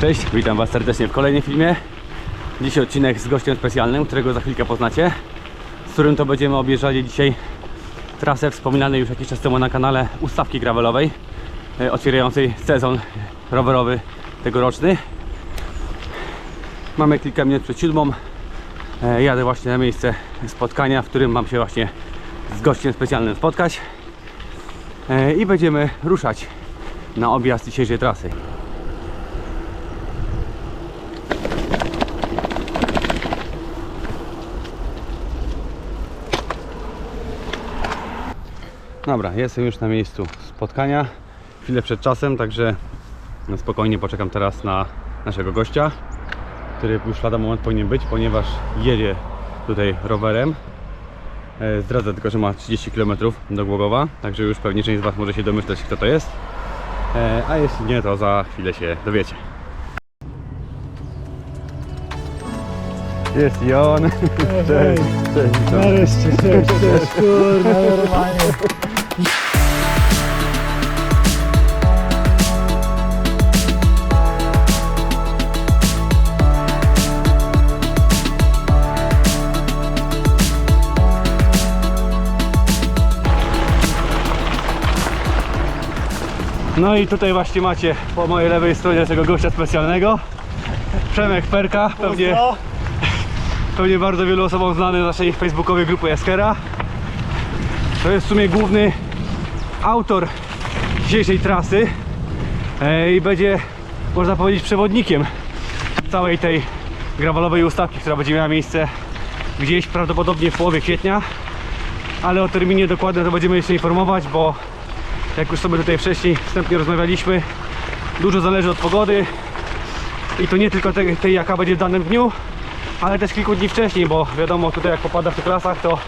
Cześć, witam Was serdecznie w kolejnym filmie. Dzisiaj odcinek z gościem specjalnym, którego za chwilkę poznacie, z którym to będziemy objeżdżali dzisiaj trasę wspominanej już jakiś czas temu na kanale ustawki gravelowej, e, otwierającej sezon rowerowy tegoroczny. Mamy kilka minut przed siódmą. E, Jadę właśnie na miejsce spotkania, w którym mam się właśnie z gościem specjalnym spotkać. E, I będziemy ruszać na objazd dzisiejszej trasy. Dobra, jestem już na miejscu spotkania. Chwilę przed czasem, także spokojnie poczekam teraz na naszego gościa, który już lada moment powinien być, ponieważ jedzie tutaj rowerem. E, Zdradzę tylko, że ma 30 km do Głogowa, także już pewnie część z Was może się domyśleć, kto to jest. E, A jeśli nie, to za chwilę się dowiecie. Jest i on. Cześć, cześć. Nareszcie, cześć, cześć, kurwa, normalnie. No i tutaj właśnie macie po mojej lewej stronie tego gościa specjalnego. Przemek Perka, pewnie, pewnie bardzo wielu osobom znany z naszej facebookowej grupy Jaskera. To jest w sumie główny autor dzisiejszej trasy e, i będzie, można powiedzieć, przewodnikiem całej tej gravalowej ustawki, która będzie miała miejsce gdzieś prawdopodobnie w połowie kwietnia. Ale o terminie dokładnym to będziemy jeszcze informować, bo jak już sobie tutaj wcześniej wstępnie rozmawialiśmy, dużo zależy od pogody i to nie tylko tej, tej jaka będzie w danym dniu, ale też kilku dni wcześniej, bo wiadomo tutaj jak popada w tych lasach to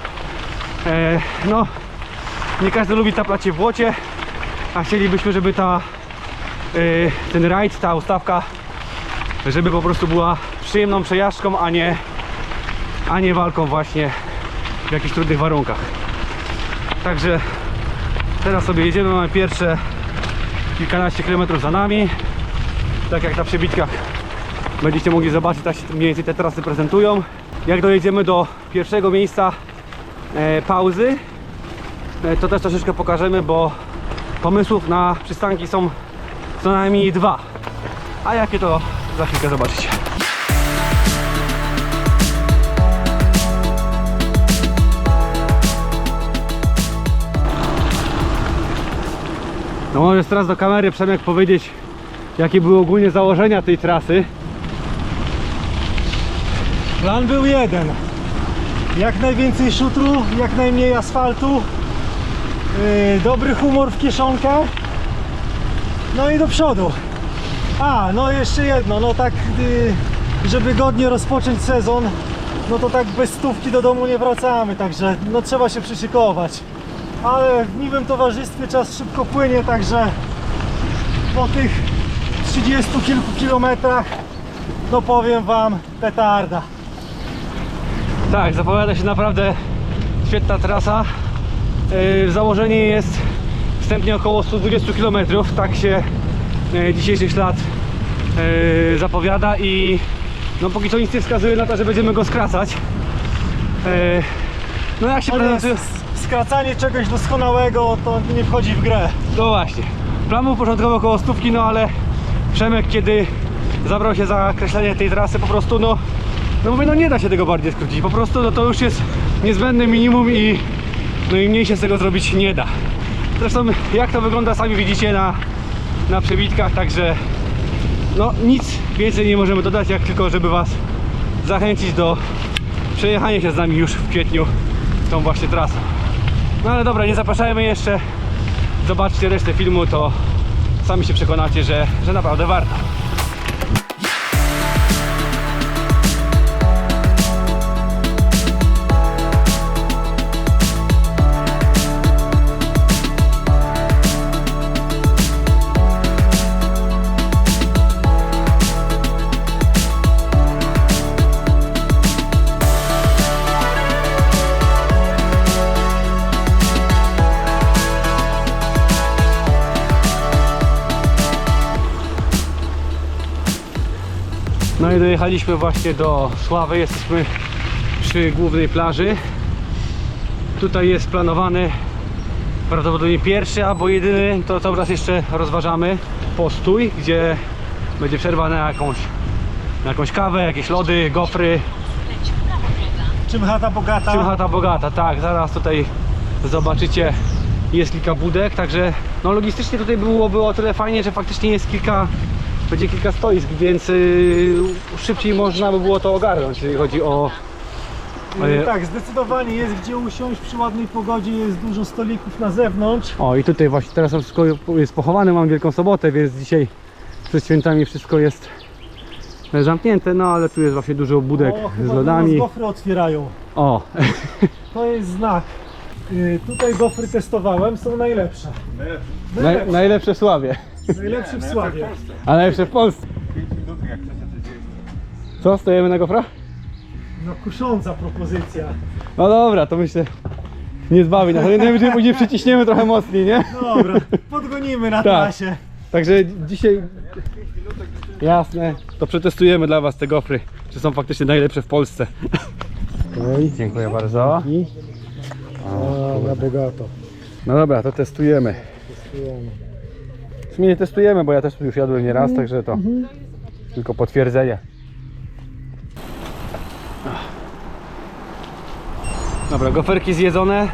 e, no nie każdy lubi taplać się w błocie, a chcielibyśmy, żeby ta e, ten rajd, ta ustawka żeby po prostu była przyjemną przejażdżką, a nie a nie walką właśnie w jakichś trudnych warunkach. Także Teraz sobie jedziemy, mamy pierwsze kilkanaście kilometrów za nami. Tak jak na przebitkach będziecie mogli zobaczyć, tak się mniej więcej te trasy prezentują. Jak dojedziemy do pierwszego miejsca e, pauzy, to też troszeczkę pokażemy, bo pomysłów na przystanki są co najmniej dwa. A jakie to za chwilkę zobaczycie. No możesz teraz do kamery Przemek powiedzieć jakie były ogólnie założenia tej trasy. Plan był jeden. Jak najwięcej szutru, jak najmniej asfaltu, yy, dobry humor w kieszonkę, no i do przodu. A, no jeszcze jedno, no tak, yy, żeby godnie rozpocząć sezon, no to tak bez stówki do domu nie wracamy, także no trzeba się przyszykować. Ale w miłym towarzystwie czas szybko płynie, także po tych 30 kilku kilometrach, no powiem wam, petarda. Tak, zapowiada się naprawdę świetna trasa. Yy, założenie jest wstępnie około 120 km, tak się yy, dzisiejszy ślad yy, zapowiada i no póki co nic nie wskazuje na to, że będziemy go skracać. No jak się prezentuje... skracanie czegoś doskonałego to nie wchodzi w grę. No właśnie. Plan był początkowo około stówki, no ale Przemek kiedy zabrał się za kreślenie tej trasy po prostu no no mówię, no nie da się tego bardziej skrócić. Po prostu no to już jest niezbędne minimum i no i mniej się z tego zrobić nie da. Zresztą jak to wygląda sami widzicie na, na przebitkach, także no nic więcej nie możemy dodać, jak tylko żeby was zachęcić do przejechania się z nami już w kwietniu tą właśnie trasą. No ale dobra, nie zapraszajmy jeszcze zobaczcie resztę filmu, to sami się przekonacie, że, że naprawdę warto. Dojechaliśmy właśnie do Szławy, jesteśmy przy głównej plaży. Tutaj jest planowany prawdopodobnie pierwszy albo jedyny, to cały czas jeszcze rozważamy, postój, gdzie będzie przerwa na jakąś, na jakąś kawę, jakieś lody, gofry, Czym chata bogata? czym chata bogata, tak, zaraz tutaj zobaczycie jest kilka budek, także no logistycznie tutaj było, było o tyle fajnie, że faktycznie jest kilka, będzie kilka stoisk, więc yy, szybciej można by było to ogarnąć, jeżeli chodzi o Yy, e, Tak, zdecydowanie jest gdzie usiąść przy ładnej pogodzie, jest dużo stolików na zewnątrz. O i tutaj właśnie teraz wszystko jest pochowane, mam Wielką Sobotę, więc dzisiaj przed świętami wszystko jest zamknięte, no ale tu jest właśnie dużo budek o, z lodami. gofry otwierają. O, To jest znak. Yy, tutaj gofry testowałem, są najlepsze. naj, Najlepsze, najlepsze w Sławie, najlepsze w Sławie. a najlepsze w Polsce. Co, stojemy na gofra? No kusząca propozycja. No dobra, to myślę nie zbawi nas, ale najwyżej później przyciśniemy trochę mocniej, nie? Dobra, podgonimy na Tak. trasie. Także dzisiaj... Jasne, to przetestujemy dla Was te gofry, czy są faktycznie najlepsze w Polsce. Dziękuję bardzo. O, na bogato. No dobra, to testujemy. W sumie nie testujemy, bo ja też tu już jadłem nieraz, także to tylko potwierdzenie. Dobra, goferki zjedzone.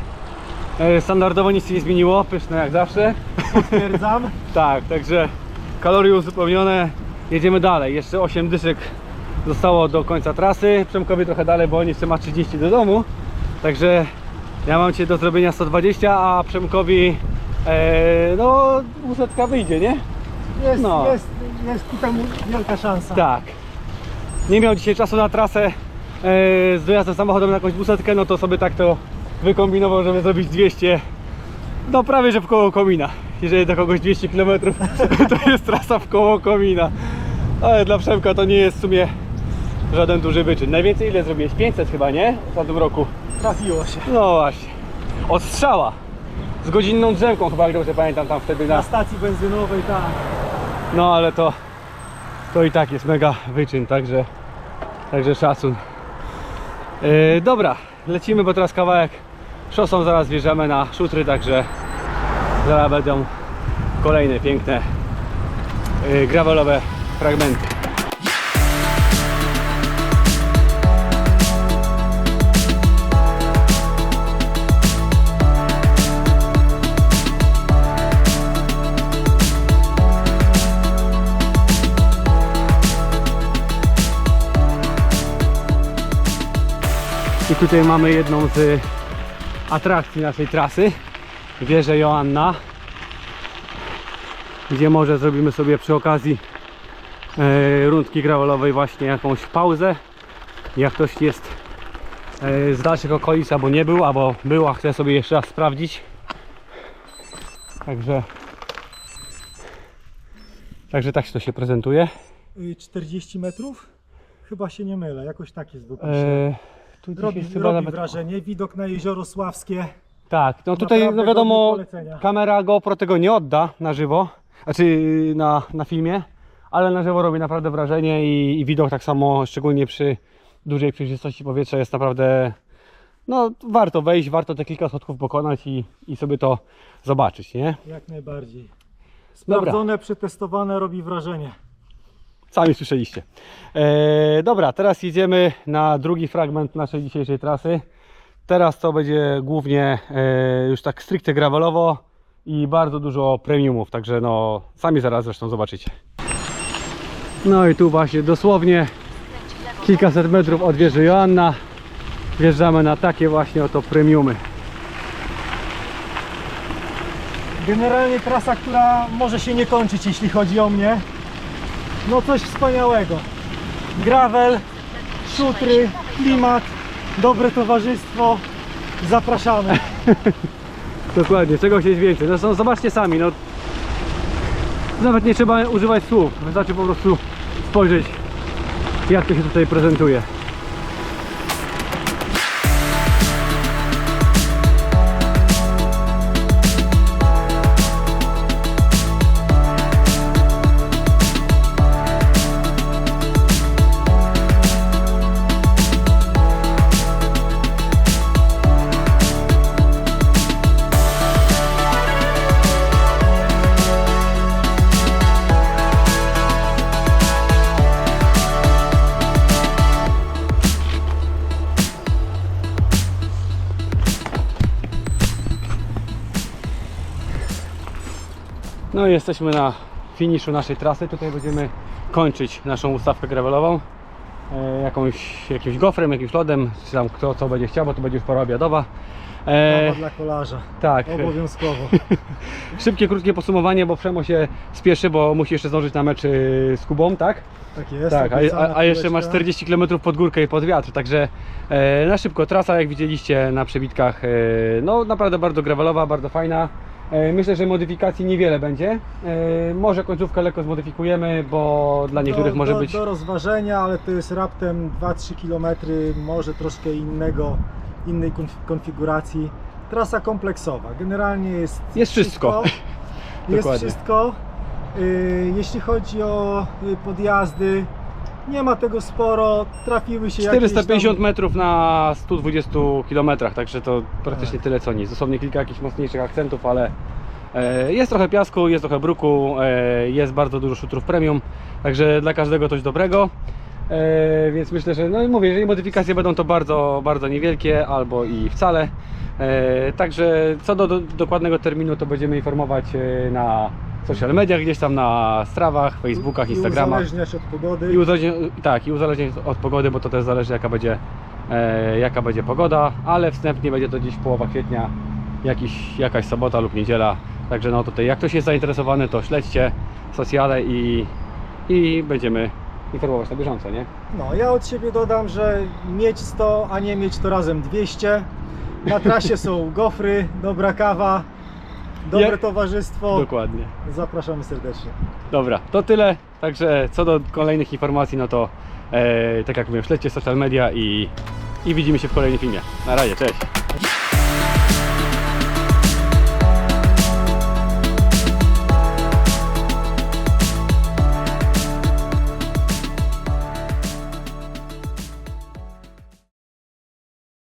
E, Standardowo nic się nie zmieniło, pyszne jak zawsze. Potwierdzam. Tak, także kalorie uzupełnione. Jedziemy dalej. Jeszcze 8 dyszek zostało do końca trasy. Przemkowi trochę dalej, bo on jeszcze ma 30 do domu. Także ja mam cię do zrobienia 120, a Przemkowi e, no 200 wyjdzie, nie? Jest, No. jest, jest ku temu wielka szansa. Tak. Nie miał dzisiaj czasu na trasę e, z dojazdem samochodem na jakąś 200, no to sobie tak to wykombinował, żeby zrobić 200 no prawie że w koło komina. Jeżeli do kogoś 200 km to jest trasa w koło komina. Ale dla Przemka to nie jest w sumie żaden duży wyczyn. Najwięcej ile zrobiłeś? 500 chyba, nie? W tamtym roku. Trafiło się. No właśnie. Od strzała. Z godzinną drzemką chyba, jak dobrze pamiętam tam wtedy Na na... stacji benzynowej, tak. No ale to to i tak jest mega wyczyn, także także szacun. Yy, dobra, lecimy, bo teraz kawałek szosą zaraz wjeżdżamy na szutry, także zaraz będą kolejne piękne yy, gravelowe fragmenty. Tutaj mamy jedną z atrakcji naszej trasy, wieżę Joanna, gdzie może zrobimy sobie przy okazji e, rundki gravelowej właśnie jakąś pauzę. Jak ktoś jest e, z dalszych okolic, albo nie był, albo był, a chce sobie jeszcze raz sprawdzić. Także Także tak się to się prezentuje. Y, 40 metrów? Chyba się nie mylę, jakoś tak jest dopisze. E, tu Robi, jest chyba robi nawet wrażenie, widok na jezioro Sławskie. Tak, no tutaj no wiadomo, kamera GoPro tego nie odda na żywo, znaczy na, na filmie, ale na żywo robi naprawdę wrażenie i, i widok tak samo, szczególnie przy dużej przejrzystości powietrza jest naprawdę, no warto wejść, warto te kilka schodków pokonać i, i sobie to zobaczyć, nie? Jak najbardziej. Dobra. Sprawdzone, przetestowane, robi wrażenie. Sami słyszeliście. E, dobra, teraz jedziemy na drugi fragment naszej dzisiejszej trasy. Teraz to będzie głównie e, już tak stricte gravelowo i bardzo dużo premiumów, także no sami zaraz zresztą zobaczycie. No i tu właśnie dosłownie kilkaset metrów od wieży Joanna wjeżdżamy na takie właśnie oto premiumy. Generalnie trasa, która może się nie kończyć, jeśli chodzi o mnie. No coś wspaniałego. Gravel, szutry, klimat, dobre towarzystwo. Zapraszamy. Dokładnie, czego chcieć więcej. Zresztą zobaczcie sami, no nawet nie trzeba używać słów, wystarczy po prostu spojrzeć jak to się tutaj prezentuje. No i jesteśmy na finiszu naszej trasy. Tutaj będziemy kończyć naszą ustawkę gravelową. E, jakąś, jakimś gofrem, jakimś lodem, czy tam kto co będzie chciał, bo to będzie już pora obiadowa. E, Kawa dla kolarza. tak, Obowiązkowo. szybkie, krótkie podsumowanie, bo Przemo się spieszy, bo musi jeszcze zdążyć na mecz y, z Kubą, tak? Tak jest. Tak, a, a, a jeszcze masz kuleczka. 40 km pod górkę i pod wiatr, także e, na szybko trasa, jak widzieliście na przebitkach, e, no naprawdę bardzo gravelowa, bardzo fajna. E, myślę, że modyfikacji niewiele będzie. E, może końcówkę lekko zmodyfikujemy, bo dla niektórych do, może do, być... Do rozważenia, ale to jest raptem 2-3 km, może troszkę innego, innej konf- konfiguracji. Trasa kompleksowa. Generalnie jest Jest wszystko. Jest Dokładnie. wszystko. Y, Jeśli chodzi o y, podjazdy, nie ma tego sporo. Trafiły się 450 jakieś tam... metrów na 120 km, także to praktycznie tyle co nic. Dosłownie kilka jakichś mocniejszych akcentów, ale jest trochę piasku, jest trochę bruku, e, jest bardzo dużo szutrów premium, także dla każdego coś dobrego. E, więc myślę, że no i mówię, jeżeli modyfikacje będą to bardzo, bardzo niewielkie albo i wcale. E, także co do, do dokładnego terminu to będziemy informować e, na social mediach, gdzieś tam na strawach, facebookach, i instagramach. uzależniać od pogody. I tak, i uzależnie od pogody, bo to też zależy jaka będzie, e, jaka będzie pogoda, ale wstępnie będzie to gdzieś połowa kwietnia, jakiś, jakaś sobota lub niedziela. Także no tutaj jak ktoś jest zainteresowany, to śledźcie socjale i, i będziemy informować na bieżąco, nie? No, ja od siebie dodam, że mieć 100, a nie mieć to razem 200. Na trasie są gofry, dobra kawa, dobre Jak- towarzystwo. Dokładnie. Zapraszamy serdecznie. Dobra, to tyle. Także co do kolejnych informacji, no to e, tak jak mówiłem, śledźcie social media i, i widzimy się w kolejnym filmie. Na razie, cześć.